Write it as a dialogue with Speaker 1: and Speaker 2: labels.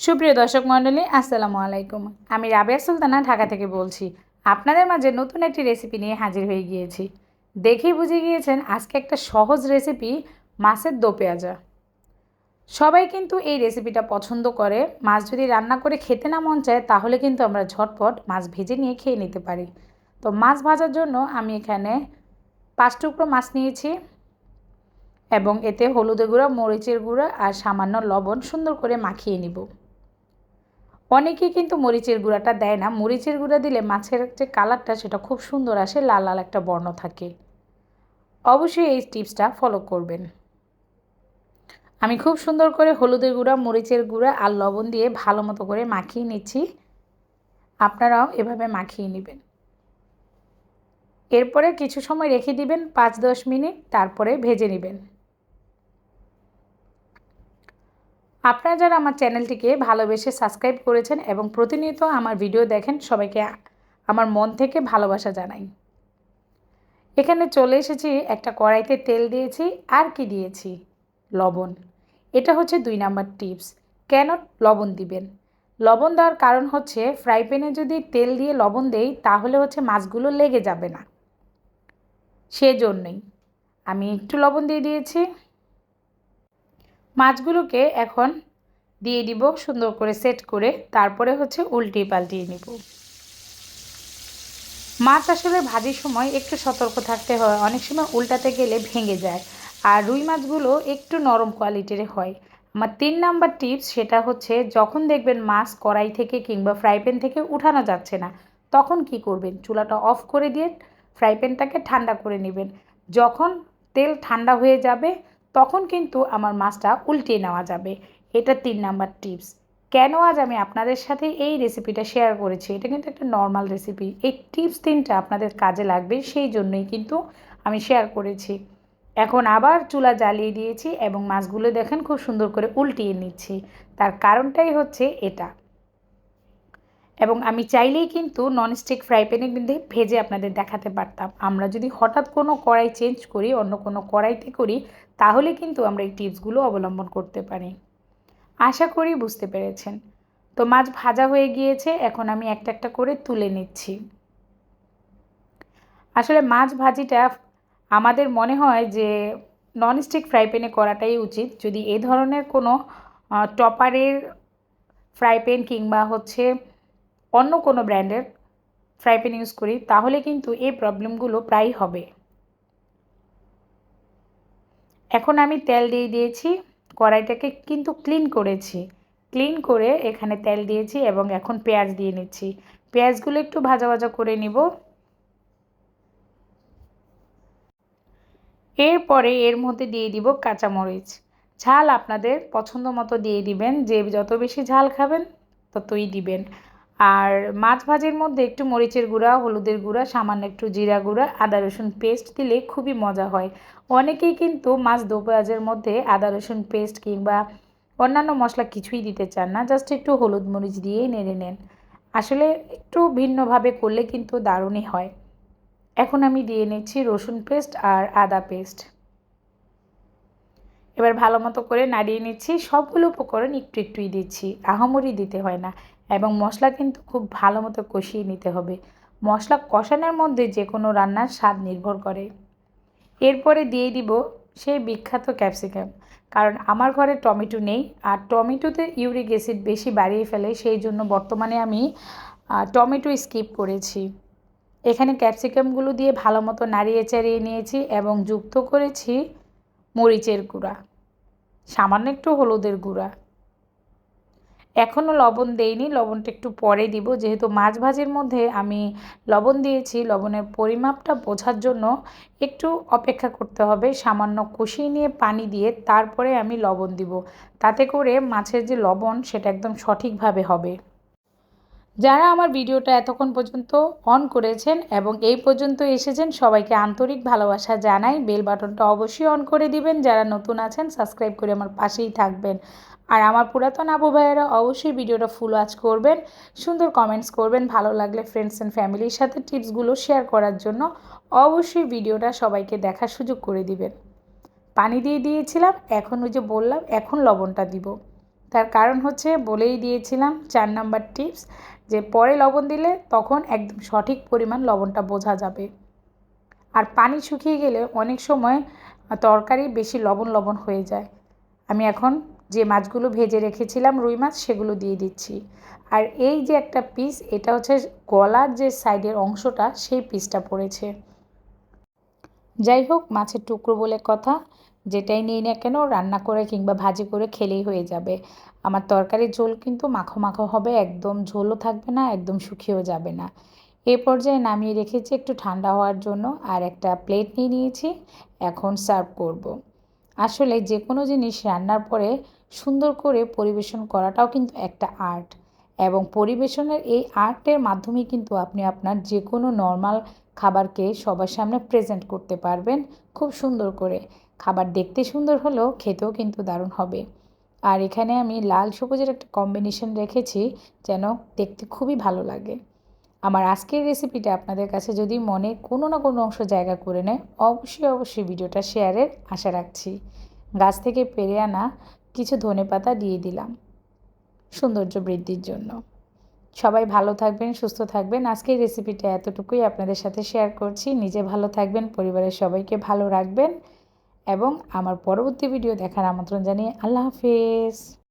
Speaker 1: সুপ্রিয় দর্শক মণ্ডলী, আসসালামু আলাইকুম। আমি রাবেয়া সুলতানা ঢাকা থেকে বলছি, আপনাদের মাঝে নতুন একটি রেসিপি নিয়ে হাজির হয়ে গিয়েছি। দেখেই বুঝে গিয়েছেন আজকে একটা সহজ রেসিপি মাছের দো পেঁয়াজা। সবাই কিন্তু এই রেসিপিটা পছন্দ করে, মাছ যদি রান্না করে খেতে না মন চায়, তাহলে কিন্তু আমরা ঝটপট মাছ ভেজে নিয়ে খেয়ে নিতে পারি। তো মাছ ভাজার জন্য আমি এখানে পাঁচ টুকরো মাছ নিয়েছি এবং এতে হলুদের গুঁড়া, মরিচের গুঁড়া আর সামান্য লবণ সুন্দর করে মাখিয়ে নিব। অনেকেই কিন্তু মরিচের গুঁড়াটা দেয় না। মরিচের গুঁড়া দিলে মাছের যে কালারটা, সেটা খুব সুন্দর আসে, লাল লাল একটা বর্ণ থাকে। অবশ্যই এই টিপসটা ফলো করবেন। আমি খুব সুন্দর করে হলুদের গুঁড়া, মরিচের গুঁড়া আর লবণ দিয়ে ভালো মতো করে মাখিয়ে নিচ্ছি। আপনারাও এভাবে মাখিয়ে নেবেন। এরপরে কিছু সময় রেখে দিবেন, পাঁচ দশ মিনিট, তারপরে ভেজে নেবেন। আপনারা যারা আমার চ্যানেলটিকে ভালোবেসে সাবস্ক্রাইব করেছেন এবং প্রতিনিয়ত আমার ভিডিও দেখেন, সবাইকে আমার মন থেকে ভালোবাসা জানাই। এখানে চলে এসেছি, একটা কড়াইতে তেল দিয়েছি, আর কি দিয়েছি? লবণ। এটা হচ্ছে দুই নাম্বার টিপস। কেন লবণ দিবেন? লবণ দেওয়ার কারণ হচ্ছে, ফ্রাই প্যানে যদি তেল দিয়ে লবণ দেই, তাহলে হচ্ছে মাছগুলো লেগে যাবে না। সেজন্যই। আমি একটু লবণ দিয়ে দিয়েছি। মাছগুলোকে এখন দিয়ে দিব সুন্দর করে সেট করে, তারপরে হচ্ছে উল্টিয়ে পাল্টিয়ে নিব। মাছ আসলে ভাজির সময় একটু সতর্ক থাকতে হয়, অনেক সময় উল্টাতে গেলে ভেঙে যায়। আর রুই মাছগুলো একটু নরম কোয়ালিটির হয়। আমার তিন নাম্বার টিপস সেটা হচ্ছে, যখন দেখবেন মাছ কড়াই থেকে কিংবা ফ্রাই প্যান থেকে উঠানো যাচ্ছে না, তখন কি করবেন? চুলাটা অফ করে দিয়ে ফ্রাই প্যানটাকে ঠান্ডা করে নেবেন। যখন তেল ঠান্ডা হয়ে যাবে তখন কিন্তু আমার মাছটা উল্টিয়ে নেওয়া যাবে। এটা তিন নাম্বার টিপস কেন আজ আমি আপনাদের সাথে এই রেসিপিটা শেয়ার করেছি? এটা কিন্তু একটা নর্মাল রেসিপি এই টিপস তিনটা আপনাদের কাজে লাগবে, সেই জন্যই কিন্তু আমি শেয়ার করেছি। এখন আবার চুলা জ্বালিয়ে দিয়েছি এবং মাছগুলো দেখেন খুব সুন্দর করে উল্টিয়ে নিচ্ছি। তার কারণটাই হচ্ছে এটা। এবং আমি চাইলেই কিন্তু ননস্টিক ফ্রাই প্যানে কিন্তু ভেজে আপনাদের দেখাতে পারতাম। আমরা যদি হঠাৎ কোনো কড়াই চেঞ্জ করি, অন্য কোনো কড়াইতে করি, তাহলে কিন্তু আমরা এই টিপসগুলো অবলম্বন করতে পারি। আশা করি বুঝতে পেরেছেন। তো মাছ ভাজা হয়ে গিয়েছে, এখন আমি একটা একটা করে তুলে নিচ্ছি। আসলে মাছ ভাজিটা আমাদের মনে হয় যে ননস্টিক ফ্রাই প্যানে করাটাই উচিত। যদি এ ধরনের কোনো টপারের ফ্রাই প্যান কিংবা হচ্ছে অন্য কোনো ব্র্যান্ডের ফ্রাই প্যান ইউজ করি, তাহলে কিন্তু এই প্রবলেমগুলো প্রায় হবে। এখন আমি তেল দিয়ে দিয়েছি, কড়াইটাকে কিন্তু ক্লিন করেছি। ক্লিন করে এখানে তেল দিয়েছি এবং এখন পেঁয়াজ দিয়ে নিচ্ছি। পেঁয়াজগুলো একটু ভাজা ভাজা করে নিব। এরপরে এর মধ্যে দিয়ে দিব কাঁচামরিচ। ঝাল আপনাদের পছন্দ মতো দিয়ে দিবেন, যে যত বেশি ঝাল খাবেন ততই দিবেন। আর মাছ ভাজির মধ্যে একটু মরিচের গুঁড়া, হলুদের গুঁড়া, সামান্য একটু জিরা গুঁড়া, আদা রসুন পেস্ট দিলে খুবই মজা হয়। অনেকেই কিন্তু মাছ দো পেঁয়াজের মধ্যে আদা রসুন পেস্ট কিংবা অন্যান্য মশলা কিছুই দিতে চান না জাস্ট একটু হলুদ মরিচ দিয়েই নেড়ে নেন। আসলে একটু ভিন্নভাবে করলে কিন্তু দারুণই হয়। এখন আমি দিয়ে নিচ্ছি রসুন পেস্ট আর আদা পেস্ট এবার ভালো মতো করে নাড়িয়ে নিচ্ছি, সবগুলো উপকরণ একটু একটুই দিচ্ছি, আহামরি দিতে হয় না। এবং মশলা কিন্তু খুব ভালো মতো কষিয়ে নিতে হবে। মশলা কষানোর মধ্যে যে কোনো রান্নার স্বাদ নির্ভর করে। এরপরে দিয়ে দিব সেই বিখ্যাত ক্যাপসিকাম। কারণ আমার ঘরে টমেটো নেই, আর টমেটোতে ইউরিক অ্যাসিড বেশি বাড়িয়ে ফেলে, সেই জন্য বর্তমানে আমি টমেটো স্কিপ করেছি। এখানে ক্যাপসিকামগুলো দিয়ে ভালো মতো নাড়িয়ে চাড়িয়ে নিয়েছি এবং যুক্ত করেছি মরিচের গুঁড়া, সামান্য একটু হলুদের গুঁড়া। এখনও লবণ দেইনি, লবণটা একটু পরে দিব। যেহেতু মাছ ভাজির মধ্যে আমি লবণ দিয়েছি, লবণের পরিমাপটা বোঝার জন্য একটু অপেক্ষা করতে হবে। সামান্য কষিয়ে নিয়ে পানি দিয়ে তারপরে আমি লবণ দিব। তাতে করে মাছের যে লবণ, সেটা একদম সঠিকভাবে হবে। যারা আমার ভিডিওটা এতক্ষণ পর্যন্ত অন করেছেন এবং এই পর্যন্ত এসেছেন, সবাইকে আন্তরিক ভালোবাসা জানাই। বেল বাটনটা অবশ্যই অন করে দিবেন। যারা নতুন আছেন সাবস্ক্রাইব করে আমার পাশেই থাকবেন। আর আমার পুরাতন আবু ভাইয়েরা অবশ্যই ভিডিওটা ফুল ওয়াচ করবেন, সুন্দর কমেন্টস করবেন, ভালো লাগলে ফ্রেন্ডস অ্যান্ড ফ্যামিলির সাথে টিপসগুলো শেয়ার করার জন্য অবশ্যই ভিডিওটা সবাইকে দেখার সুযোগ করে দিবেন। পানি দিয়ে দিয়েছিলাম, এখন ওই যে বললাম, এখন লবণটা দিব। তার কারণ হচ্ছে বলেই দিয়েছিলাম চার নাম্বার টিপস, যে পরে লবণ দিলে তখন একদম সঠিক পরিমাণ লবণটা বোঝা যাবে। আর পানি শুকিয়ে গেলে অনেক সময় তরকারি বেশি লবণ লবণ হয়ে যায়। আমি এখন যে মাছগুলো ভেজে রেখেছিলাম রুই মাছ সেগুলো দিয়ে দিচ্ছি। আর এই যে একটা পিস, এটা হচ্ছে গলার যে সাইডের অংশটা, সেই পিসটা পড়েছে। যাই হোক, মাছের টুকরো বলে কথা। যেটাই নিই না কেন রান্না করে কিংবা ভাজি করে খেলেই হয়ে যাবে আমার তরকারির ঝোল কিন্তু মাখো মাখো হবে, একদম ঝোলও থাকবে না, একদম শুকিয়েও যাবে না এ পর্যায়ে নামিয়ে রেখেছি একটু ঠান্ডা হওয়ার জন্য আর একটা প্লেট নিয়ে নিয়েছি, এখন সার্ভ করব। আসলে যে কোনো জিনিস রান্নার পরে সুন্দর করে পরিবেশন করাটাও কিন্তু একটা আর্ট এবং পরিবেশনের এই আর্টের মাধ্যমে কিন্তু আপনি আপনার যে কোনো নর্মাল খাবারকে সবার সামনে প্রেজেন্ট করতে পারবেন খুব সুন্দর করে। খাবার দেখতে সুন্দর হলেও খেতেও কিন্তু দারুণ হবে। আর এখানে আমি লাল সবুজের একটা কম্বিনেশন রেখেছি যেন দেখতে খুবই ভালো লাগে। আমার আজকের রেসিপিটা আপনাদের কাছে যদি মনে কোনো না কোনো অংশ জায়গা করে নেয়, অবশ্যই অবশ্যই ভিডিওটা শেয়ারের আশা রাখছি। গাছ থেকে পেরে আনা কিছু ধনে পাতা দিয়ে দিলাম। সৌন্দর্য বৃদ্ধির জন্য। সবাই ভালো থাকবেন, সুস্থ থাকবেন। আজকের রেসিপিটা এতটুকুই আপনাদের সাথে শেয়ার করছি। নিজে ভালো থাকবেন, পরিবারের সবাইকে ভালো রাখবেন এবং আমার পরবর্তী ভিডিও দেখার আমন্ত্রণ জানিয়ে আল্লাহ হাফেজ।